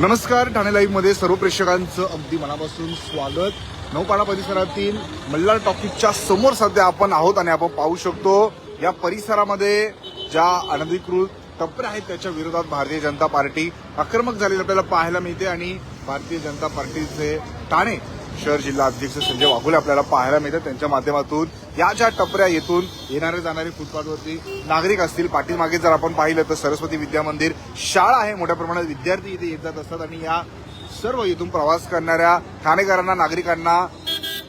नमस्कार ठाणे लाईव्हमध्ये सर्व प्रेक्षकांचं अगदी मनापासून स्वागत. नौपाडा परिसरातील मल्हार टॉकीजच्या समोर सध्या आपण आहोत आणि आपण पाहू शकतो या परिसरामध्ये ज्या अनधिकृत टपऱ्या आहेत त्याच्या विरोधात भारतीय जनता पार्टी आक्रमक झालेली आपल्याला पाहायला मिळते आणि भारतीय जनता पार्टीचे ठाणे शहर जिल्हा अध्यक्ष संजय वाघुले आपल्याला पाहायला मिळतात. त्यांच्या माध्यमातून या ज्या टपऱ्या येथून येणारे जाणारे फुटपाथवरती नागरिक असतील पाठीमागे जर आपण पाहिलं तर सरस्वती विद्या मंदिर शाळा आहे. मोठ्या प्रमाणात विद्यार्थी इथे येत जात असतात आणि या सर्व इथून प्रवास करणाऱ्या ठाणेकरांना नागरिकांना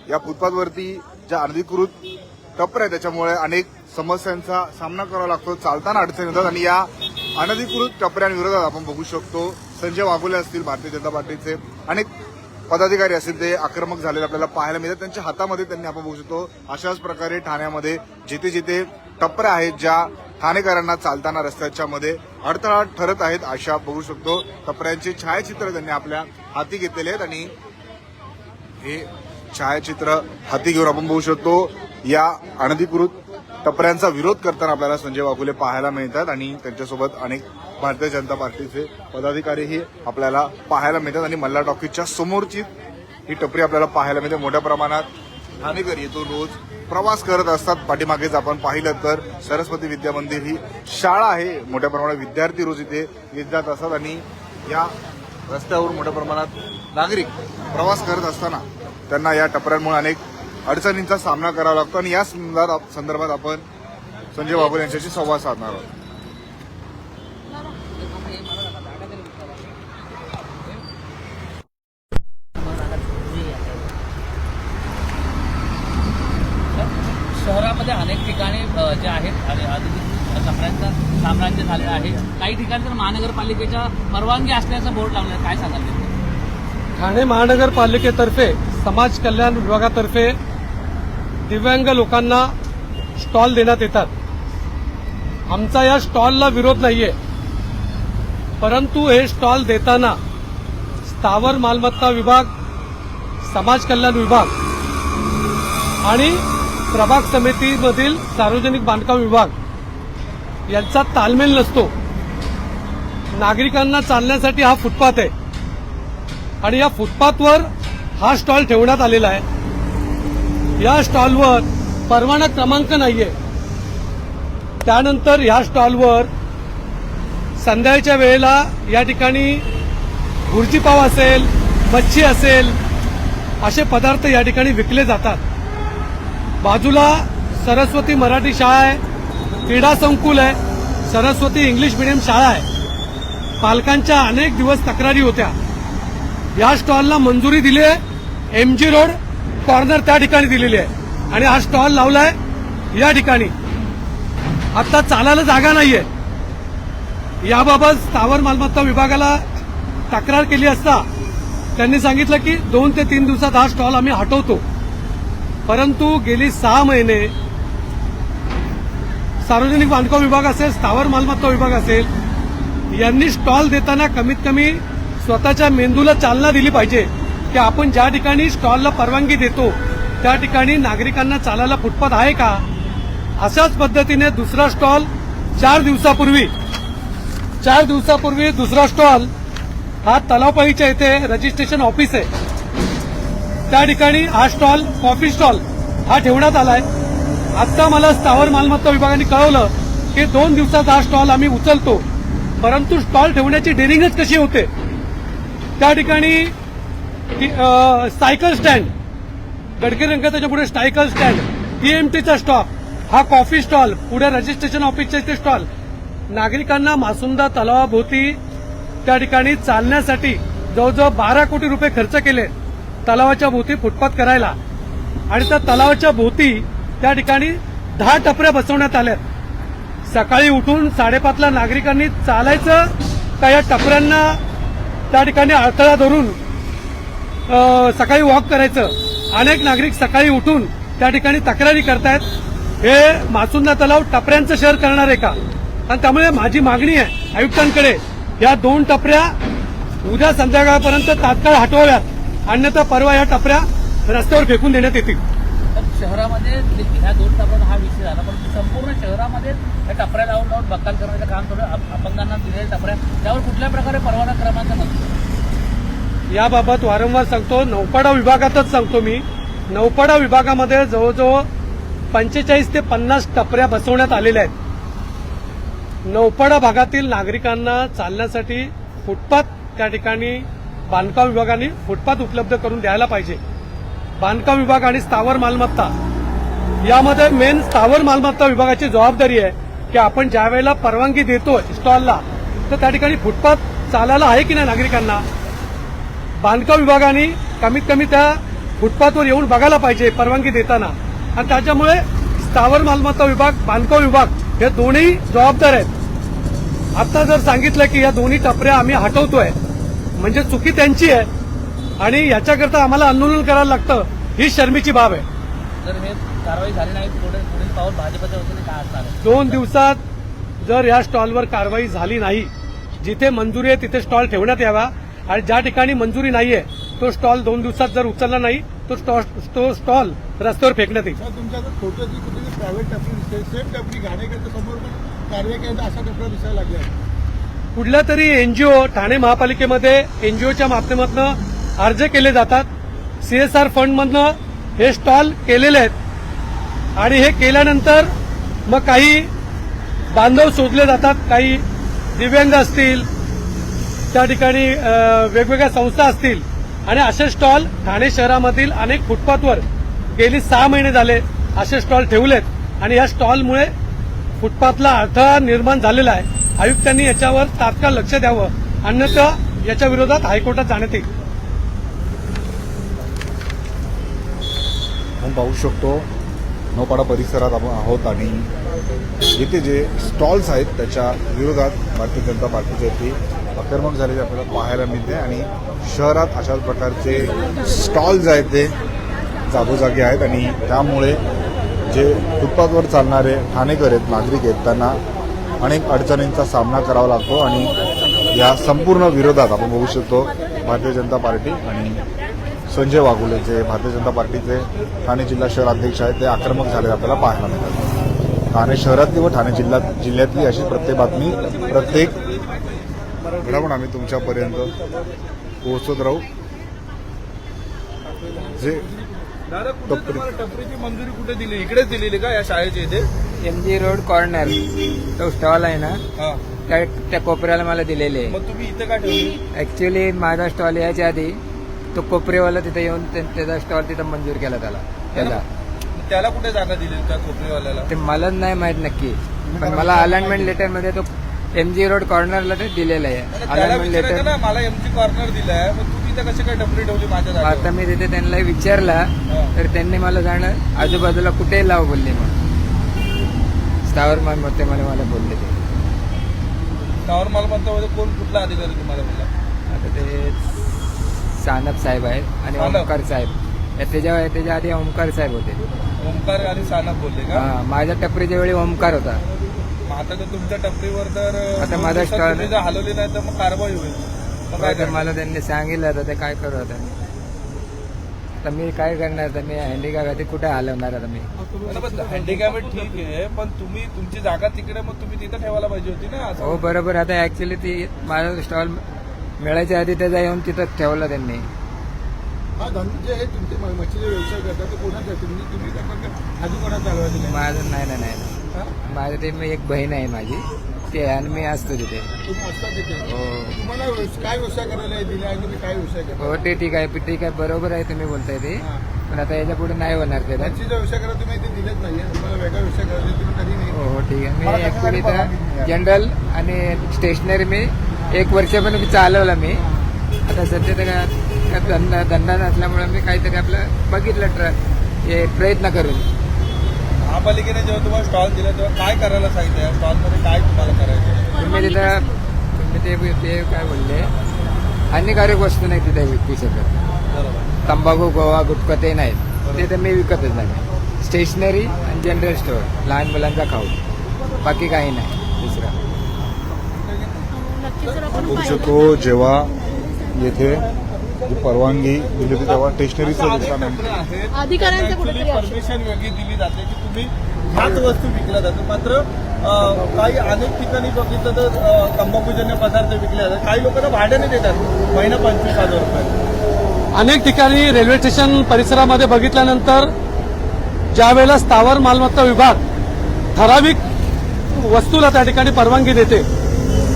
या फुटपाथवरती ज्या अनधिकृत टपऱ्या आहेत त्याच्यामुळे अनेक समस्यांचा सामना करावा लागतो. चालताना अडचणी होतात आणि या अनधिकृत टपऱ्यांविरोधात आपण बघू शकतो. संजय वाघोले असतील भारतीय जनता पार्टीचे अनेक पदाधिकारी असतील ते आक्रमक झालेले आपल्याला पाहायला मिळतात. त्यांच्या हातामध्ये त्यांनी आपण बघू शकतो अशाच प्रकारे ठाण्यामध्ये जिथे जिथे टपऱ्या आहेत ज्या ठाणेकरांना चालताना रस्त्याच्या मध्ये अडथळा ठरत आहेत अशा बघू शकतो. टपऱ्यांचे छायाचित्र त्यांनी आपल्या हाती घेतलेले आहेत आणि हे छायाचित्र हाती घेऊन आपण बघू शकतो. या अनधिकृत टपऱ्यांचा विरोध करताना आपल्याला संजय वाघुले पाहायला मिळतात आणि त्यांच्यासोबत अनेक भारतीय जनता पार्टीचे पदाधिकारीही आपल्याला पाहायला मिळतात आणि मल्ला टॉकीजच्या समोरची ही टपरी आपल्याला पाहायला मिळते. मोठ्या प्रमाणात ठाणेकर येतो रोज प्रवास करत असतात. पाठीमागेच आपण पाहिलं तर सरस्वती विद्या मंदिर ही शाळा आहे. मोठ्या प्रमाणात विद्यार्थी रोज इथे येत जात असतात आणि या रस्त्यावर मोठ्या प्रमाणात नागरिक प्रवास करत असताना त्यांना या टपऱ्यांमुळे अनेक अडचणींचा सामना करावा लागतो आणि या संदर्भात संदर्भात आपण संजय बाबू यांच्याशी संवाद साधणार आहोत शहरामध्ये अनेक ठिकाणी जे आहेत कपड्यांचं साम्राज्य झालेलं आहे काही ठिकाणी तर महानगरपालिकेच्या परवानगी असल्याचं बोर्ड लावलं आहे. काय सांगाल? ठाणे महानगरपालिकेतर्फे समाज कल्याण विभागातर्फे दिव्यांग लोकांना स्टॉल देण्यात येतात. आमचा या स्टॉलला विरोध नाहीये. परंतु हे स्टॉल देताना स्थावर मालमत्ता विभाग समाज कल्याण विभाग आणि प्रभाग समितीमधील सार्वजनिक बांधकाम विभाग यांचा तालमेल नसतो. नागरिकांना चालण्यासाठी हा फुटपाथ आहे. आणि या फुटपाथवर हा स्टॉल ठेवण्यात आलेला आहे. या स्टॉलवर परवाना क्रमांक नाहीये. त्यानंतर या स्टॉलवर संध्याकाळच्या वेळेला या ठिकाणी भुर्जी असेल मच्छी असेल असे पदार्थ या ठिकाणी विकले जातात. बाजूला सरस्वती मराठी शाळा आहे क्रीडा संकुल आहे सरस्वती इंग्लिश मिडियम शाळा आहे. पालकांच्या अनेक दिवस तक्रारी होत्या. या स्टॉलला मंजुरी दिली आहे एम जी रोड कॉर्नर त्या ठिकाणी दिलेली आहे. आणि हा स्टॉल लावलाय या ठिकाणी. आता चालायला जागा नाहीये. याबाबत स्थावर मालमत्ता विभागाला तक्रार केली असता त्यांनी सांगितलं की दोन ते तीन दिवसात हा स्टॉल आम्ही हटवतो. परंतु गेली सहा महिने सार्वजनिक बांधकाम विभाग असेल स्थावर मालमत्ता विभाग असेल यांनी स्टॉल देताना कमीत कमी स्वतःच्या मेंदूला चालना दिली पाहिजे. की आपण ज्या ठिकाणी स्टॉलला परवानगी देतो त्या ठिकाणी नागरिकांना चालायला फुटपाथ आहे का? अशाच पद्धतीने दुसरा स्टॉल चार दिवसापूर्वी चार दिवसापूर्वी दुसरा स्टॉल हा तलावपाईच्या इथे रजिस्ट्रेशन ऑफिस आहे. त्या ठिकाणी हा स्टॉल कॉफी स्टॉल हा ठेवण्यात आलाय. आता मला स्थावर मालमत्ता विभागाने कळवलं की दोन दिवसात हा स्टॉल आम्ही उचलतो. परंतु स्टॉल ठेवण्याची डेरिंगच कशी होते? त्या ठिकाणी ती, सायकल स्टँड. गडकरी रंगाच्या पुढे सायकल स्टँड. टीएमटीचा स्टॉप. हा कॉफी स्टॉल. पुढे रजिस्ट्रेशन ऑफिसचे ते स्टॉल. नागरिकांना मासुंदा तलावाभोवती त्या ठिकाणी चालण्यासाठी जवळजवळ बारा कोटी रुपये खर्च केले. तलावाच्या भोवती फुटपाथ करायला. आणि त्या तलावाच्या भोवती त्या ठिकाणी दहा टपऱ्या बसवण्यात आल्यात सकाळी उठून साडेपाचला नागरिकांनी चालायचं का या टपऱ्यांना त्या ठिकाणी अडथळा धरून सकाळी वॉक करायचं. अनेक नागरिक सकाळी उठून त्या ठिकाणी तक्रारी करतायत. हे मासुंदा तलाव टपऱ्यांचं शहर करणार आहे का? आणि त्यामुळे माझी मागणी आहे आयुक्तांकडे या दोन टपऱ्या उद्या संध्याकाळपर्यंत तात्काळ हटवाव्यात. अन्यथा परवा या टपऱ्या रस्त्यावर फेकून देण्यात येतील. शहरामध्ये ह्या दोन टपऱ्यांचा हा विषय झाला. पण संपूर्ण शहरामध्ये या टपऱ्या लावून लावून बक्काल करण्याचं काम थोडं अपंगांना दिलेल्या टपऱ्या त्यावर कुठल्या प्रकारे परवाना क्रमांक नसतो. याबाबत वारंवार सांगतो. नौपाडा विभागातच सांगतो मी. नौपाडा विभागामध्ये जवळजवळ पंचेचाळीस ते पन्नास टपऱ्या बसवण्यात आलेल्या आहेत. नौपाडा भागातील नागरिकांना चालण्यासाठी फुटपाथ त्या ठिकाणी बांधकाम विभागाने फुटपाथ उपलब्ध करून द्यायला पाहिजे. बांधकाम विभाग आणि स्थावर मालमत्ता. यामध्ये मेन स्थावर मालमत्ता विभागाची जबाबदारी आहे की आपण ज्या वेळेला परवानगी देतो स्टॉलला तर त्या ठिकाणी फुटपाथ चालायला आहे की नाही नागरिकांना? बांधकाम विभागाने कमीत कमी त्या फुटपाथवर येऊन बघायला पाहिजे परवानगी देताना. आणि त्याच्यामुळे स्थावर मालमत्ता विभाग बांधकाम विभाग हे दोन्ही जबाबदार आहेत. आता जर सांगितलं की या दोन्ही टपऱ्या आम्ही हटवतोय म्हणजे चुकी त्यांची आहे आणि याच्याकरता आम्हाला आंदोलन करायला लागतं ही शर्मीची बाब आहे. हे दोन दिवसात जर या स्टॉलवर कारवाई झाली नाही जिथे मंजुरी आहे तिथे स्टॉल ठेवण्यात यावा आणि ज्या ठिकाणी मंजुरी नाहीये तो स्टॉल दोन दिवसात जर उचलला नाही तो स्टॉ- तो स्टॉल रस्त्यावर फेकण्यात येईल. कुठल्या तरी एनजीओ ठाणे महापालिकेमध्ये एनजीओच्या माध्यमातून अर्ज केले जातात. सीएसआर फंडमधनं हे स्टॉल केलेले आहेत. आणि हे केल्यानंतर मग काही बांधव शोधले जातात काही दिव्यांग असतील त्या ठिकाणी वेगवेगळ्या संस्था असतील आणि असे स्टॉल ठाणे शहरामधील अनेक फुटपाथवर गेली सहा महिने झाले असे स्टॉल ठेवलेत. आणि या स्टॉलमुळे फुटपाथला अडथळा निर्माण झालेला आहे. आयुक्तांनी याच्यावर तात्काळ लक्ष द्यावं. अन्यथा याच्या विरोधात हायकोर्टात जाण्यात येईल. आपण पाहू शकतो नौपाडा परिसरात आपण आहोत आणि येथे जे स्टॉल्स आहेत त्याच्या विरोधात भारतीय जनता पार्टीच्या येथे आक्रमक झालेले आपल्याला पाहायला मिळते आणि शहरात अशाच प्रकारचे स्टॉल्स आहेत ते जागोजागी आहेत आणि त्यामुळे जे फुटपाथवर चालणारे ठाणेकर आहेत नागरिक आहेत त्यांना अनेक अडचणींचा सामना करावा लागतो आणि या संपूर्ण विरोधात आपण बघू शकतो भारतीय जनता पार्टी आणि संजय वाघुले जे भारतीय जनता पार्टीचे ठाणे जिल्हा शहर अध्यक्ष आहेत ते आक्रमक झाले आपल्याला पाहायला मिळतात. ठाणे शहरातली व ठाणे जिल्ह्यात जिल्ह्यातली अशी प्रत्येक बातमी प्रत्येक घडामोड आम्ही तुमच्यापर्यंत पोहोचत राहू. जे दादा कुठे तुम्हाला टपरीची मंजुरी कुठे दिली? इकडेच दिलेली का या शाळेच्या इथे? एम जी रोड कॉर्नर तो स्टॉल आहे ना? हा. त्या त्या कोपऱ्याला मला दिलेले मग तुम्ही इथे का ठेवली? ऍक्च्युली माझा स्टॉल यायच्या आधी तो कोपरेवाला तिथे येऊन त्या- त्याचा स्टॉल तिथं मंजूर केला त्याला. त्याला? त्याला. कुठे जागा दिली त्या कोपरीवाल्याला ते मलाच नाही माहीत नक्की. पण मला अलॉटमेंट लेटरमध्ये तो एम जी रोड कॉर्नरला ते दिलेलं आहे. त्याला अलॉटमेंट विचारायचं लेटर ना मला एमजी कॉर्नर दिलाय मग तू तिथे कशी काय टपरी ठेवली माझ्या आता? मी तिथे त्यांना विचारला तर त्यांनी मला सांगलं आजूबाजूला कुठेही लाव बोलले मग. स्थावर मालमत्ते मला मला बोलले ते. त्यावर मला म्हणतो कोण कुठला अधिकारी तुम्हाला आता ते सानप साहेब आहेत आणि सानप? ओमकार साहेब. या त्याच्या त्याच्या आधी ओमकार साहेब होते. ओमकार आणि सानप बोलले का? हा, माझ्या टपरीच्या वेळी ओमकार होता. आता तर तुमच्या टपरीवर तर आता stall- तुम्ही जर हलवली नाही तर मग कारवाई होईल. मग काय तर करणार? मला त्यांनी सांगितलं आता ते काय करू आता? मी आता मी काय करणार? आता मी हँडिकॅप आहे ते कुठे हलवणार आता मी? हँडिकॅप ठीक आहे पण तुम्ही तुमची जागा तिकडे मग तुम्ही तिथं ठेवायला पाहिजे होती ना असं. हो बरोबर. आता ऍक्च्युली ती माझा स्टॉल मिळायच्या आधी त्याचा येऊन तिथं ठेवला त्यांनी. हा धंदे जे आहे तुमचे म- मच्छीचे व्यवसाय करतात ते कोणाचे आहे? तुम्ही तुम्ही आधी कोणा चालवायचे नाही माझं नाही नाही नाही. हा? माझं ते मी एक बहीण आहे माझी. ते आणि मी असतो तिथे. तुम्ही असता तिथे. हो. तुम्हाला व्यवस- काय व्यवसाय करायला दिले आणि तुम्ही काय व्यवसाय करता? हो ते ठीक आहे. ठीक आहे बरोबर आहे तुम्ही बोलताय ते. हा. पण आता याच्यापुढे नाही होणार ते. तर. मच्छीचा व्यवसाय करायला तुम्ही इथे दिलेच नाहीये. तुम्हाला वेगळा व्यवसाय करायला तुम्ही कधी नाही. हो हो ठीक आहे. मला मी त्याच्यासाठी ऍक्च्युली तर. जनरल आणि स्टेशनरी मी एक वर्ष पण चालवला मी. आता सध्या तर काय- काय धंदा धंदा नसल्यामुळे मी काहीतरी आपलं बघितलं ट्र हे प्रयत्न करून. महापालिकेने जेव्हा तुम्हाला स्टॉल दिला तेव्हा काय करायला सांगितलं? या स्टॉलमध्ये काय तुम्हाला करायचं तुम्ही तिथं तुम्ही ते ते काय बोलले हानिकारक वस्तू नाही तिथे विकू शकत. तंबाखू गोवा गुटखा ते नाहीत. ते तर मी विकतच नाही. स्टेशनरी आणि जनरल स्टोअर लहान मुलांचा खाऊ. बाकी काही नाही. दुसरं. बघू शकतो जेव्हा येथे जी परवानगी दिली होती तेव्हा स्टेशनरीचं दुकान अधिकाऱ्यांचं कुठेतरी. परमिशन वेगळी दिली जाते की तुम्ही ह्याच वस्तू विकल्या जातात. मात्र काही अनेक ठिकाणी बघितलं तर तंबाखूजन्य पदार्थ विकले जातात. काही लोक तर भाड्याने देतात. महिना पंचवीस हजार रुपये. अनेक ठिकाणी रेल्वे स्टेशन परिसरामध्ये बघितल्यानंतर ज्या वेळेला स्थावर मालमत्ता विभाग ठराविक वस्तूला त्या ठिकाणी परवानगी देते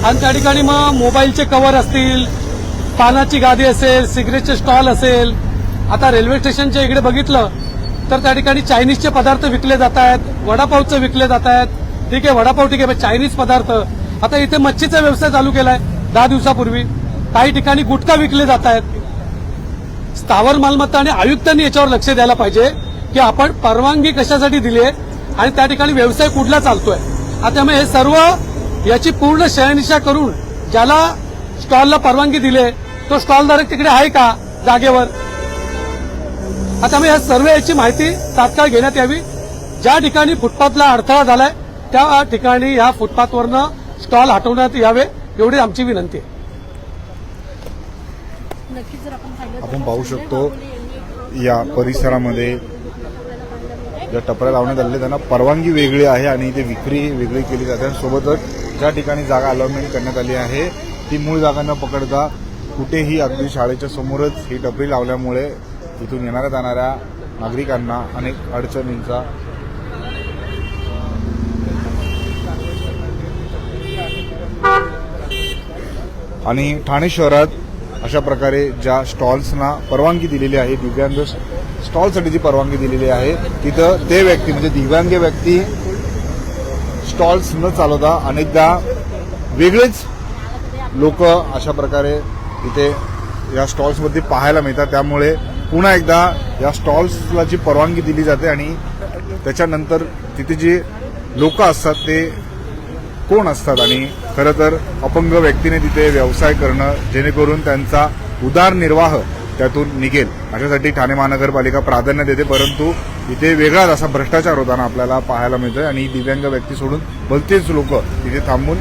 आणि त्या ठिकाणी मग मोबाईलचे कव्हर असतील पानाची गादी असेल सिगरेटचे स्टॉल असेल आता रेल्वे स्टेशनच्या इकडे बघितलं तर त्या ठिकाणी चायनीजचे पदार्थ विकले जात आहेत वडापावचे विकले जात आहेत. ठीक आहे वडापाव ठीक आहे चायनीज पदार्थ आता इथे मच्छीचा व्यवसाय चालू केलाय दहा दिवसापूर्वी. काही ठिकाणी गुटखा विकले जात आहेत. स्थावर मालमत्ता आणि आयुक्तांनी याच्यावर लक्ष द्यायला पाहिजे की आपण परवानगी कशासाठी दिली आहे आणि त्या ठिकाणी व्यवसाय कुठला चालतोय. आता त्यामुळे हे सर्व याची पूर्ण शहनिशा करून ज्याला स्टॉलला परवानगी दिली तो स्टॉलधारक तिकडे आहे का जागेवर? आता त्यामुळे या सर्व याची माहिती तात्काळ घेण्यात यावी. ज्या ठिकाणी फुटपाथला अडथळा झालाय त्या ठिकाणी ह्या फुटपाथवरनं स्टॉल हटवण्यात यावे एवढी आमची विनंती आहे. नक्कीच जर आपण पाहू शकतो या परिसरामध्ये ज्या टपऱ्या लावण्यात आलेल्या त्यांना परवानगी वेगळी आहे आणि इथे विक्री वेगळी केली जाते. आणि सोबतच ज्या ठिकाणी जागा अलॉटमेंट करण्यात आली आहे ती मूळ जागा न पकडता कुठेही अगदी शाळेच्या समोरच ही डबरी लावल्यामुळे इथून येणाऱ्या जाणाऱ्या नागरिकांना अनेक अडचणींचा आणि ठाणे शहरात अशा प्रकारे ज्या स्टॉल्सना परवानगी दिलेली आहे दिव्यांग स्टॉलसाठी जी परवानगी दिलेली आहे तिथं ते व्यक्ती म्हणजे दिव्यांग व्यक्ती स्टॉल्स न चालवता अनेकदा वेगळेच लोक अशा प्रकारे इथे या स्टॉल्समध्ये पाहायला मिळतात. त्यामुळे पुन्हा एकदा या स्टॉल्सला जी परवानगी दिली जाते आणि त्याच्यानंतर तिथे जे लोक असतात ते कोण असतात? आणि खरं तर अपंग व्यक्तीने तिथे व्यवसाय करणं जेणेकरून त्यांचा उदारनिर्वाह त्यातून निघेल. अशासाठी ठाणे महानगरपालिका प्राधान्य देते परंतु इथे वेगळाच असा भ्रष्टाचार होताना आपल्याला पाहायला मिळतोय आणि दिव्यांग व्यक्ती सोडून भलतेच लोक तिथे थांबून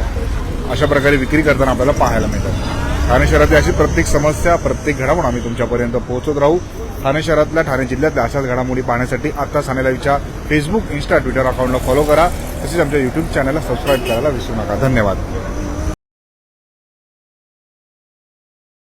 अशा प्रकारे विक्री करताना आपल्याला पाहायला मिळतात. ठाणे शहरातली अशी प्रत्येक समस्या प्रत्येक घडामोड आम्ही तुमच्यापर्यंत पोहोचत राहू. ठाणे शहरातल्या ठाणे जिल्ह्यातल्या अशाच घडामोडी पाहण्यासाठी आता ठाणे लाईव्हच्या फेसबुक इन्स्टा ट्विटर अकाउंटला फॉलो करा. तसेच आमच्या युट्यूब चॅनलला सबस्क्राईब करायला विसरू नका. धन्यवाद.